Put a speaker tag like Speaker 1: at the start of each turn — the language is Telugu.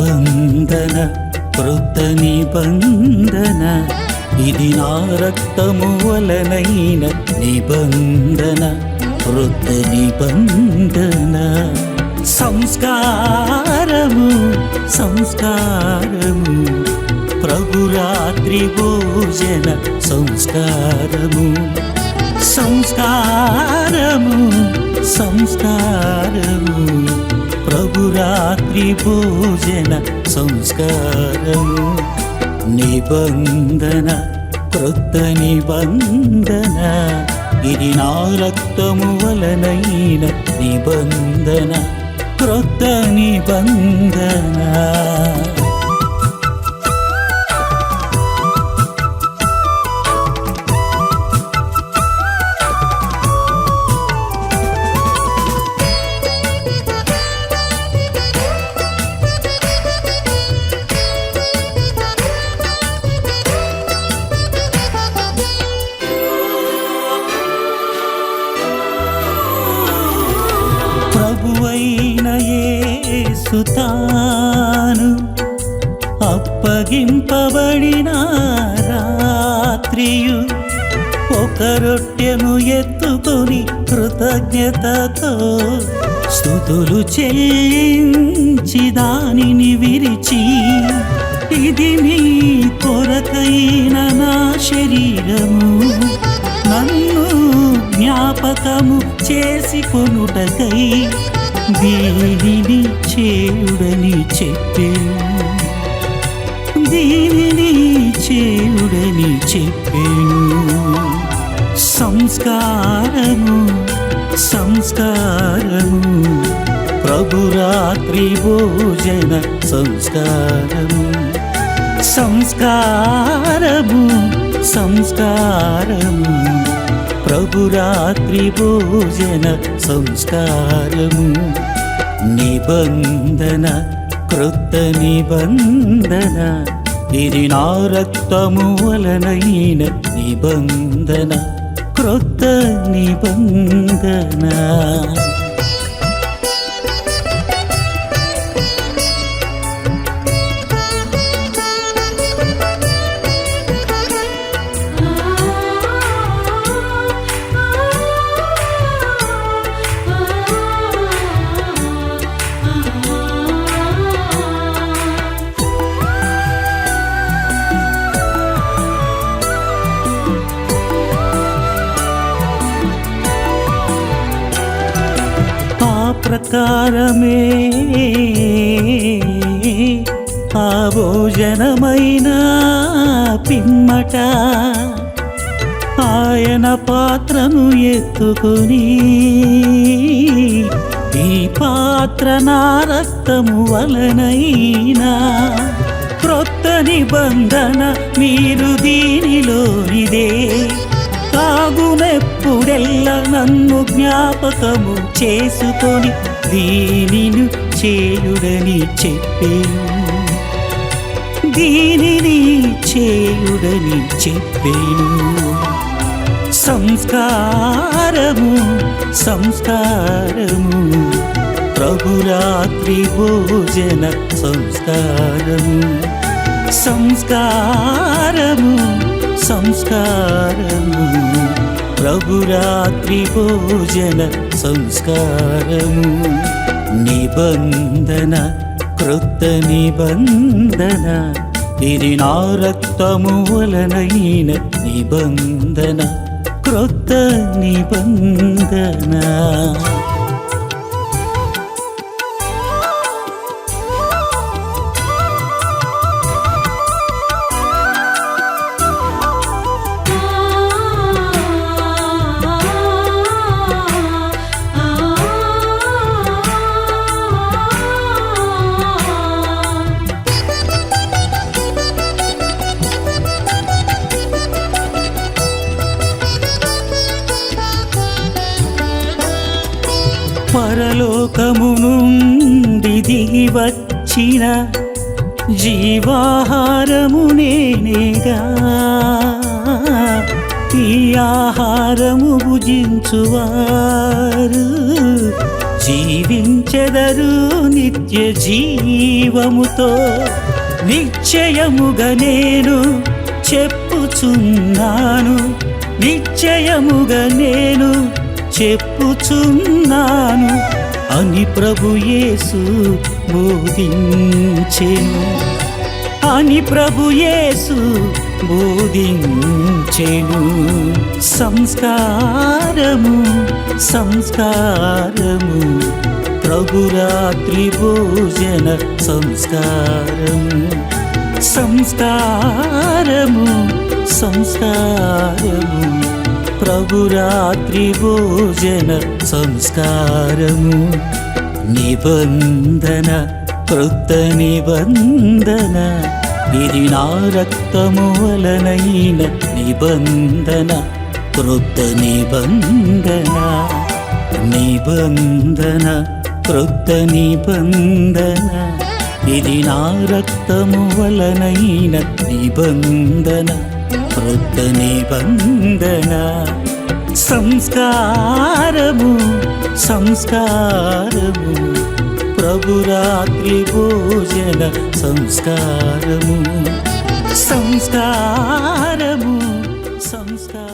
Speaker 1: నిబంధన కృత నిబంధన. ఇది నా రక్తము వలనైన నిబంధన కృత నిబంధన. సంస్కారము సంస్కారము. ప్రభురాత్రి భోజన సంస్కారము. సంస్కారము సంస్కారము. ప్రభురాత్రి భోజన సంస్కారము నిబంధన క్రొత్త నిబంధన. ఇది నా రక్తము వలనైన నిబంధన క్రొత్త నిబంధన. యేసు తాను అప్పగింపబడిన రాత్రియు ఒక రొట్టెను ఎత్తుకొని కృతజ్ఞతతో స్థుతులు చెల్లించి దానిని విరిచి ఇది నీ కొరకైన నా శరీరము. నన్ను జ్ఞాపకము చేసి కొనుటకై దీనిని చేయుడని చెప్పేను దీనిని చేయుడని చెప్పేను సంస్కారము సంస్కారము ప్రభురాత్రి భోజన సంస్కారము. సంస్కారము సంస్కారము. ప్రభురాత్రి భోజన సంస్కారము నిబంధన కృత నిబంధన ఇది నా రక్తము వలనైన నిబంధన క్రొత్త నిబంధన. అవతారమే ఆ భోజనమైన పిమ్మట. ఆయన పాత్రను ఎత్తుకుని ఈ పాత్ర నా రక్తము వలనైనా. క్రొత్త నిబంధన మీరు దీనిలోనిదే తాగునెప్పుడెల్లా నన్ను జ్ఞాపకము చేసుకొని దీనిని చేయుడని చెప్పేను దీనిని చేయుడని చెప్పేను సంస్కారము సంస్కారము ప్రభురాత్రి భోజన సంస్కారము. సంస్కారము సంస్కారము. ప్రభురాత్రి భోజన సంస్కారము. నిబంధన కృత నిబంధన. ఇది నా రక్తము వలనైన నిబంధన క్రొత్త నిబంధన. పరలోకము నుండి దిగి వచ్చిన జీవాహారము నేనేగా. ఈ ఆహారము భుజించువారు. జీవించెదరు నిత్య జీవముతో నిశ్చయముగా నేను చెప్పుచున్నాను. నిశ్చయముగా నేను చెప్పుచున్నాను. ప్రభుయేసు ప్రభు బోధించెను. అని ప్రభుయేసు బోధించెను. సంస్కారము సంస్కారము ప్రభురాత్రి భోజన సంస్కారము సంస్కారము సంస్కారము ప్రభురాత్రి భోజన సంస్కారము. నిబంధన కృత నిబంధన ఇది నా రక్తము వలనైన నిబంధన కృత నిబంధన నిబంధన కృత నిబంధన ఇది నా రక్తము వలనైన నిబంధన కృత నిబంధన. సంస్కారము సంస్కారము. ప్రభురాత్రి భోజన సంస్కారము సంస్కారము సంస్కార